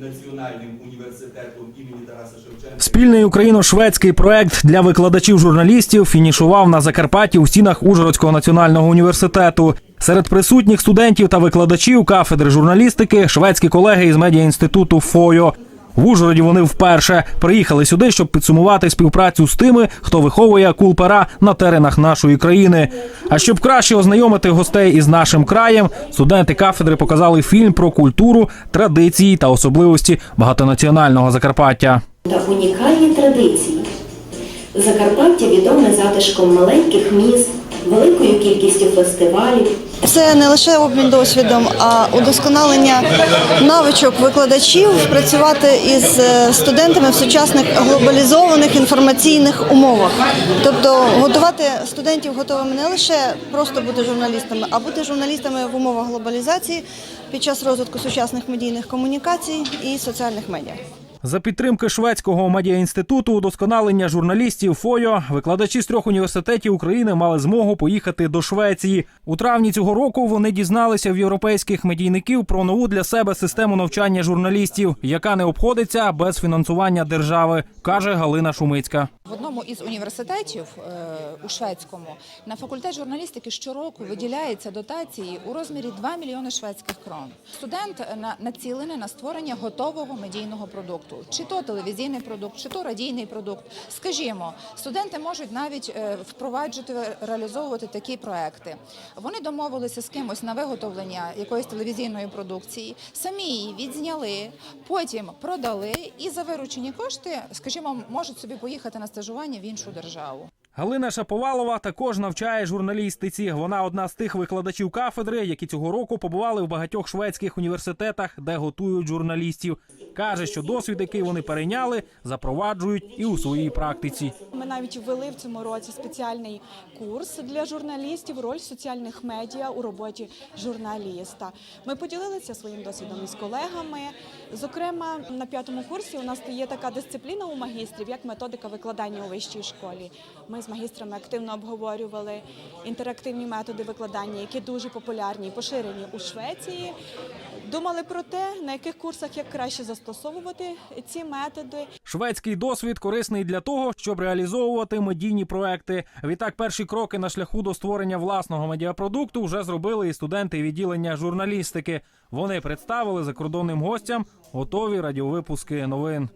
Національним університетом імені Тараса Шевченка. Спільний україно-шведський проект для викладачів журналістів фінішував на Закарпатті у стінах Ужгородського національного університету. Серед присутніх студентів та викладачів кафедри журналістики шведські колеги із медіаінституту ФОЙО. В Ужгороді вони вперше приїхали сюди, щоб підсумувати співпрацю з тими, хто виховує акул пера на теренах нашої країни. А щоб краще ознайомити гостей із нашим краєм, студенти кафедри показали фільм про культуру, традиції та особливості багатонаціонального Закарпаття. та унікальні традиції. Закарпаття відоме затишком маленьких міст, великою кількістю фестивалів, Це не лише обмін досвідом, а удосконалення навичок викладачів працювати із е, студентами в сучасних глобалізованих інформаційних умовах. Тобто готувати студентів готовими не лише просто бути журналістами, а бути журналістами в умовах глобалізації під час розвитку сучасних медійних комунікацій і соціальних медіа. За підтримки шведського медіаінституту удосконалення журналістів ФОЙО викладачі з трьох університетів України мали змогу поїхати до Швеції. У травні цього року вони дізналися в європейських медійників про нову для себе систему навчання журналістів, яка не обходиться без фінансування держави, каже Галина Шумицька. Одному із університетів е, у шведському на факультет журналістики щороку виділяється дотації у розмірі 2 мільйони шведських крон. Студент на націлений на створення готового медійного продукту, чи то телевізійний продукт, чи то радійний продукт. Скажімо, студенти можуть навіть е, впроваджувати реалізовувати такі проекти. Вони домовилися з кимось на виготовлення якоїсь телевізійної продукції, самі її відзняли, потім продали і за виручені кошти, скажімо, можуть собі поїхати на стажування в іншу державу. Галина Шаповалова також навчає журналістиці. Вона одна з тих викладачів кафедри, які цього року побували в багатьох шведських університетах, де готують журналістів. каже, що досвід, який вони перейняли, запроваджують і у своїй практиці. Ми навіть ввели в цьому році спеціальний курс для журналістів, роль соціальних медіа у роботі журналіста. Ми поділилися своїм досвідом із колегами. Зокрема, на п'ятому курсі у нас є така дисципліна у магістрів, як методика викладання у вищій школі. Ми магістрами активно обговорювали інтерактивні методи викладання, які дуже популярні і поширені у Швеції. Думали про те, на яких курсах як краще застосовувати ці методи. Шведський досвід корисний для того, щоб реалізовувати медійні проекти. Відтак, перші кроки на шляху до створення власного медіапродукту вже зробили і студенти відділення журналістики. Вони представили закордонним гостям готові радіовипуски новин.